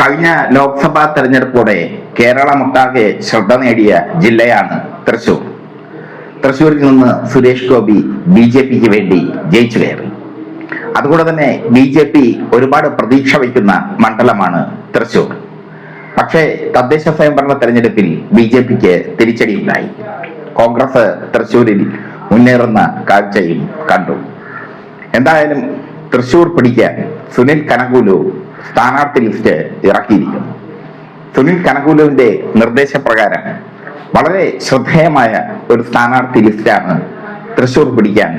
കഴിഞ്ഞ ലോക്സഭാ തെരഞ്ഞെടുപ്പോടെ കേരളമൊട്ടാകെ ശ്രദ്ധ നേടിയ ജില്ലയാണ് തൃശൂർ. തൃശൂരിൽ നിന്ന് സുരേഷ് ഗോപി ബി ജെ പിക്ക് വേണ്ടി ജയിച്ചു കയറി. അതുകൊണ്ട് തന്നെ ബി ജെ പി ഒരുപാട് പ്രതീക്ഷ വയ്ക്കുന്ന മണ്ഡലമാണ് തൃശൂർ. പക്ഷേ തദ്ദേശ സ്വയംഭരണ തെരഞ്ഞെടുപ്പിൽ ബി ജെ പിക്ക് തിരിച്ചടിയുണ്ടായി. കോൺഗ്രസ് തൃശൂരിൽ മുന്നേറുന്ന കാഴ്ചയും കണ്ടു. എന്തായാലും തൃശൂർ പിടിക്കാൻ സുനിൽ കനകൂലു സ്ഥാനാർത്ഥി ലിസ്റ്റ് ഇറക്കിയിരിക്കുന്നു. സുനിൽ കനകൂലുവിന്റെ നിർദ്ദേശപ്രകാരം വളരെ ശ്രദ്ധേയമായ ഒരു സ്ഥാനാർത്ഥി ലിസ്റ്റാണ് തൃശൂർ പിടിക്കാൻ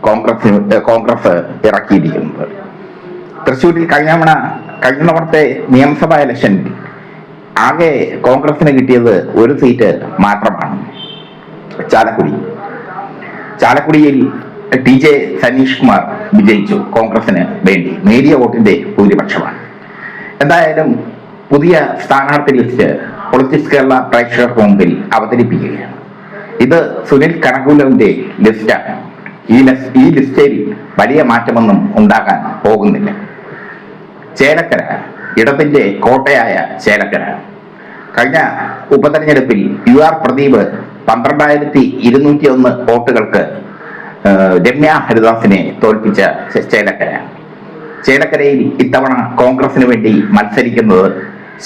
കോൺഗ്രസ് കോൺഗ്രസ് ഇറക്കിയിരിക്കുന്നത്. തൃശൂരിൽ കഴിഞ്ഞ തവണ കഴിഞ്ഞ തവണത്തെ നിയമസഭാ ഇലക്ഷൻ ആകെ കോൺഗ്രസിന് കിട്ടിയത് ഒരു സീറ്റ് മാത്രമാണ്. ചാലക്കുടി. ചാലക്കുടിയിൽ ടി ജെ സനീഷ് കുമാർ വിജയിച്ചു കോൺഗ്രസിന് വേണ്ടി. നേരിയ വോട്ടിന്റെ ഭൂരിപക്ഷമാണ്. എന്തായാലും പുതിയ സ്ഥാനാർത്ഥി ലിസ്റ്റ് പൊളിറ്റിക്സ് കേരള പ്രേക്ഷകർക്ക് മുമ്പിൽ അവതരിപ്പിക്കുകയാണ്. ഇത് സുനിൽ കനകൂലവിന്റെ ലിസ്റ്റാണ്. ഈ ഈ ലിസ്റ്റിൽ വലിയ മാറ്റമൊന്നും ഉണ്ടാകാൻ പോകുന്നില്ല. ചേലക്കര ഇടത്തിന്റെ കോട്ടയായ ചേലക്കര. കഴിഞ്ഞ ഉപതെരഞ്ഞെടുപ്പിൽ യു ആർ പ്രദീപ് പന്ത്രണ്ടായിരത്തി ഇരുന്നൂറ്റി ഒന്ന് വോട്ടുകൾക്ക് രമ്യ ഹരിദാസിനെ തോൽപ്പിച്ച ചേലക്കര ചേലക്കരയിൽ ഇത്തവണ കോൺഗ്രസിന് വേണ്ടി മത്സരിക്കുന്നത്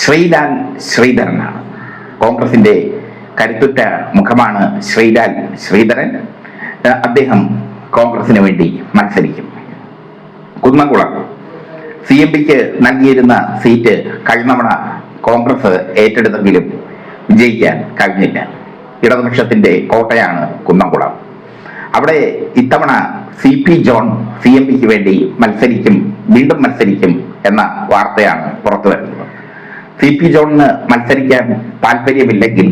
ശ്രീലാൽ ശ്രീധരനാണ്. കോൺഗ്രസിന്റെ കരുത്തുറ്റ മുഖമാണ് ശ്രീലാൽ ശ്രീധരൻ. അദ്ദേഹം കോൺഗ്രസിന് വേണ്ടി മത്സരിക്കും. കുന്നംകുളം. സി എം പിക്ക് നൽകിയിരുന്ന സീറ്റ് കഴിഞ്ഞ കോൺഗ്രസ് ഏറ്റെടുത്തെങ്കിലും വിജയിക്കാൻ കഴിഞ്ഞില്ല. ഇടതുപക്ഷത്തിന്റെ കോട്ടയാണ് കുന്നംകുളം. അവിടെ ഇത്തവണ C P John C M പിക്ക് വേണ്ടി മത്സരിക്കും വീണ്ടും മത്സരിക്കും എന്ന വാർത്തയാണ് പുറത്തു വരുന്നത്. സി പി ജോണിന് മത്സരിക്കാൻ താല്പര്യമില്ലെങ്കിൽ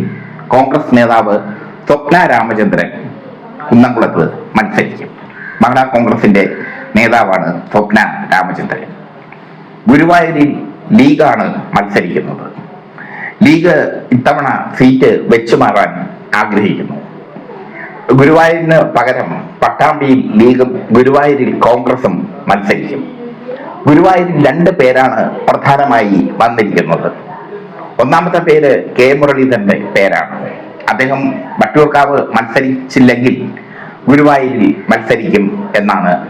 കോൺഗ്രസ് നേതാവ് സ്വപ്ന രാമചന്ദ്രൻ കുന്നംകുളത്ത് മത്സരിക്കും. മഹിളാ കോൺഗ്രസിന്റെ നേതാവാണ് സ്വപ്ന രാമചന്ദ്രൻ. ഗുരുവായൂരിൽ ലീഗാണ് മത്സരിക്കുന്നത്. ലീഗ് ഇത്തവണ സീറ്റ് വെച്ചു മാറാൻ ആഗ്രഹിക്കുന്നു. ഗുരുവായൂരിന് പകരം പട്ടാമ്പിയിൽ ലീഗും ഗുരുവായൂരിൽ കോൺഗ്രസും മത്സരിക്കും. ഗുരുവായൂരിൽ രണ്ട് പേരാണ് പ്രധാനമായി വന്നിരിക്കുന്നത്. ഒന്നാമത്തെ പേര് കെ. മുരളീധരന്റെ പേരാണ്. അദ്ദേഹം വട്ടിയൂർക്കാവ് മത്സരിച്ചില്ലെങ്കിൽ ഗുരുവായൂരിൽ മത്സരിക്കും എന്നാണ്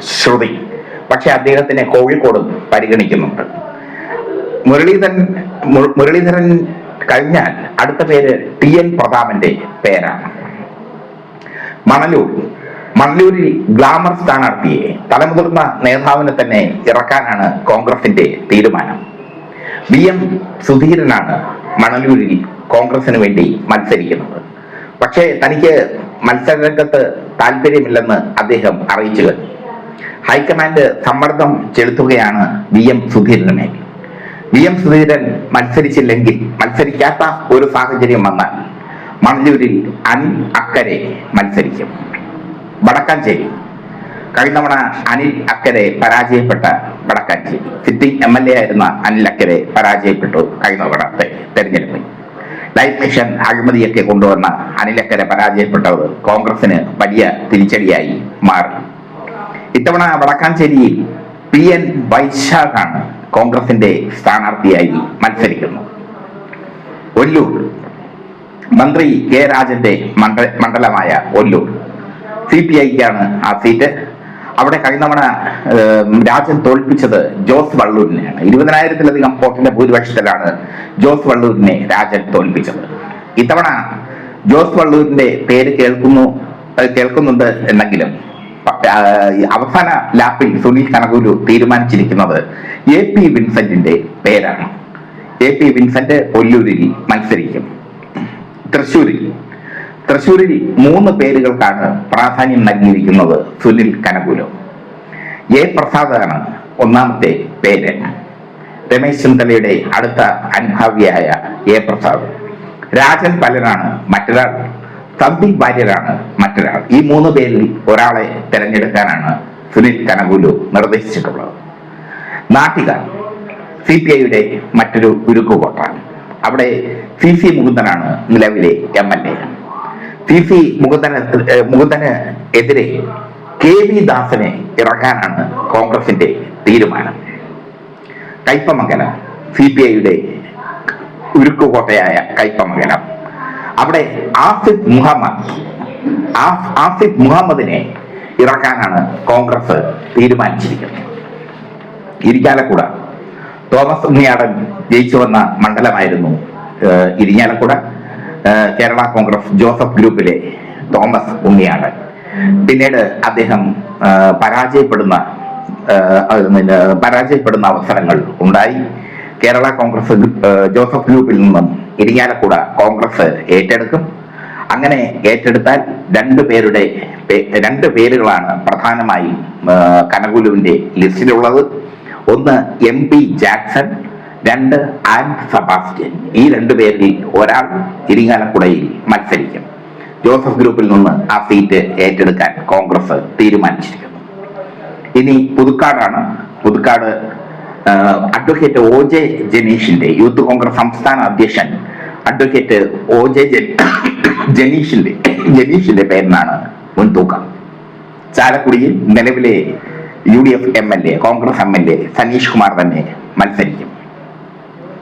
ശ്രുതി. പക്ഷെ അദ്ദേഹത്തിനെ കോഴിക്കോട് പരിഗണിക്കുന്നുണ്ട്. മുരളീധരൻ മുരളീധരൻ കഴിഞ്ഞാൽ അടുത്ത പേര് ടി. എൻ. പ്രതാപന്റെ പേരാണ്. മണലൂർ. മണലൂരിൽ ഗ്ലാമർ സ്ഥാനാർത്ഥിയെ തലമുതിർന്ന നേതാവിനെ തന്നെ ഇറക്കാനാണ് കോൺഗ്രസിന്റെ തീരുമാനം. വി. എം. സുധീരനാണ് മണലൂരിൽ കോൺഗ്രസിന് വേണ്ടി മത്സരിക്കുന്നത്. പക്ഷേ തനിക്ക് മത്സരരംഗത്ത് താല്പര്യമില്ലെന്ന് അദ്ദേഹം അറിയിച്ചു. കഴിഞ്ഞു ഹൈക്കമാൻഡ് സമ്മർദ്ദം ചെലുത്തുകയാണ് വി. എം. സുധീരനെ വി. എം. സുധീരൻ മത്സരിച്ചില്ലെങ്കിൽ മത്സരിക്കാത്ത ഒരു സാഹചര്യം വന്നാൽ മണലൂരിൽ അനിൽ അക്കരെ മത്സരിക്കും. വടക്കാഞ്ചേരി. കഴിഞ്ഞ തവണ അനിൽ അക്കരെ പരാജയപ്പെട്ട Vadakkanchery. Sitting M L A ആയിരുന്ന അനിൽ അക്കരെ പരാജയപ്പെട്ടു കഴിഞ്ഞ തവണത്തെ തെരഞ്ഞെടുപ്പിൽ. ലൈഫ് മിഷൻ അഴിമതിയൊക്കെ കൊണ്ടുവന്ന അനിൽ അക്കരെ പരാജയപ്പെട്ടത് കോൺഗ്രസിന് വലിയ തിരിച്ചടിയായി മാറി. ഇത്തവണ വടക്കാഞ്ചേരിയിൽ പി എൻ വൈശാഖാണ് കോൺഗ്രസിന്റെ സ്ഥാനാർത്ഥിയായി മത്സരിക്കുന്നത് ഒല്ലൂർ. മന്ത്രി കെ രാജന്റെ മണ്ഡ മണ്ഡലമായ ഒല്ലൂർ. സി പി ഐക്കാണ് ആ സീറ്റ്. അവിടെ കഴിഞ്ഞ തവണ രാജൻ തോൽപ്പിച്ചത് ജോസ് വള്ളൂരിനെയാണ്. ഇരുപതിനായിരത്തിലധികം വോട്ടിന്റെ ഭൂരിപക്ഷത്തിലാണ് ജോസ് വള്ളൂരിനെ രാജൻ തോൽപ്പിച്ചത്. ഇത്തവണ ജോസ് വള്ളൂരിന്റെ പേര് കേൾക്കുന്നു കേൾക്കുന്നുണ്ട് എന്നെങ്കിലും അവസാന ലാപ്പിൽ സുനിൽ കനകൂലു തീരുമാനിച്ചിരിക്കുന്നത് എ പി വിൻസെന്റിന്റെ പേരാണ്. എ പി വിൻസെന്റ് ഒല്ലൂരിൽ മത്സരിക്കും. തൃശൂരിൽ തൃശൂരിൽ മൂന്ന് പേരുകൾക്കാണ് പ്രാധാന്യം നൽകിയിരിക്കുന്നത് സുനിൽ കനകുലു. എ. പ്രസാദാണ് ഒന്നാമത്തെ പേര്. രമേശ് ചെന്നലയുടെ അടുത്ത അനുഭാവിയായ എ. പ്രസാദ്. രാജൻ പലനാണ് മറ്റൊരാൾ. തമ്പി ഭാര്യരാണ് മറ്റൊരാൾ. ഈ മൂന്ന് പേരിൽ ഒരാളെ തിരഞ്ഞെടുക്കാനാണ് സുനിൽ കനകുലു നിർദ്ദേശിച്ചിട്ടുള്ളത്. നാട്ടിക സി പി ഐയുടെ മറ്റൊരു ഉരുക്കുകോട്ട അവിടെ സി സി മുകുന്ദനാണ് നിലവിലെ M L A. C C Mukundan മുകുന്ദന് എതിരെ കെ വി ദാസനെ ഇറക്കാനാണ് കോൺഗ്രസിന്റെ തീരുമാനം. കയ്പമംഗലം സി പി ഐയുടെ ഉരുക്കുകോട്ടയായ കയ്പമംഗലം. അവിടെ ആസിഫ് മുഹമ്മദ് ആസിഫ് മുഹമ്മദിനെ ഇറക്കാനാണ് കോൺഗ്രസ് തീരുമാനിച്ചിരിക്കുന്നത്. ഇരിക്കാലക്കൂട തോമസ് ഉണ്ണിയാടൻ ജയിച്ചു വന്ന മണ്ഡലമായിരുന്നു ഇരിഞ്ഞാലക്കുട കേരള കോൺഗ്രസ് ജോസഫ് ഗ്രൂപ്പിലെ തോമസ് ഉണ്ണിയാണ്. പിന്നീട് അദ്ദേഹം പരാജയപ്പെടുന്ന പരാജയപ്പെടുന്ന അവസരങ്ങൾ ഉണ്ടായി. കേരള കോൺഗ്രസ് ജോസഫ് ഗ്രൂപ്പിൽ നിന്നും ഇരിഞ്ഞാലക്കുട കോൺഗ്രസ് ഏറ്റെടുക്കും. അങ്ങനെ ഏറ്റെടുത്താൽ രണ്ടു പേരുടെ രണ്ട് പേരുകളാണ് പ്രധാനമായും കനകുലുവിന്റെ ലിസ്റ്റിലുള്ളത്. ഒന്ന് എം പി ജാക്സൺ രണ്ട് ആൻഡ് സബാസ്റ്റ്യൻ. ഈ രണ്ടു പേരിൽ ഒരാൾ ഇരിങ്ങാലക്കുടയിൽ മത്സരിക്കും. ജോസഫ് ഗ്രൂപ്പിൽ നിന്ന് ആ സീറ്റ് ഏറ്റെടുക്കാൻ കോൺഗ്രസ് തീരുമാനിച്ചിരിക്കുന്നു. ഇനി പുതുക്കാടാണ്. പുതുക്കാട് അഡ്വക്കേറ്റ് ഒ ജെ ജനീഷിന്റെ യൂത്ത് കോൺഗ്രസ് സംസ്ഥാന അധ്യക്ഷൻ അഡ്വക്കേറ്റ് ഒ ജെ ജനീഷിന്റെ ജനീഷിന്റെ പേരിനാണ് മുൻതൂക്കം. ചാലക്കുടിയിൽ നിലവിലെ U D F M L A Congress M L A Saneesh Kumar തന്നെ മത്സരിക്കും.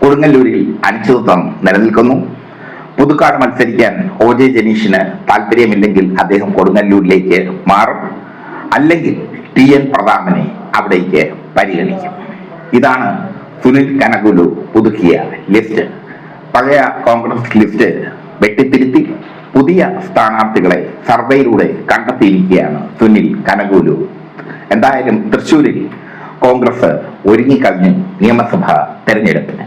കൊടുങ്ങല്ലൂരിൽ അനിശ്ചിതത്വം നിലനിൽക്കുന്നു. പുതുക്കാട് മത്സരിക്കാൻ ഒ ജെ ജനീഷിന് താല്പര്യമില്ലെങ്കിൽ അദ്ദേഹം കൊടുങ്ങല്ലൂരിലേക്ക് മാറും. അല്ലെങ്കിൽ ടി എൻ പ്രതാപനെ അവിടേക്ക് പരിഗണിക്കും. ഇതാണ് സുനിൽ കനകുലു പുതുക്കിയ ലിസ്റ്റ്. പഴയ കോൺഗ്രസ് ലിസ്റ്റ് വെട്ടിത്തിരുത്തി പുതിയ സ്ഥാനാർത്ഥികളെ സർവേയിലൂടെ കണ്ടെത്തിയിരിക്കുകയാണ് സുനിൽ കനകുലു. എന്തായാലും തൃശൂരിൽ കോൺഗ്രസ് ഒരുങ്ങിക്കഴിഞ്ഞു നിയമസഭാ തെരഞ്ഞെടുപ്പിന്.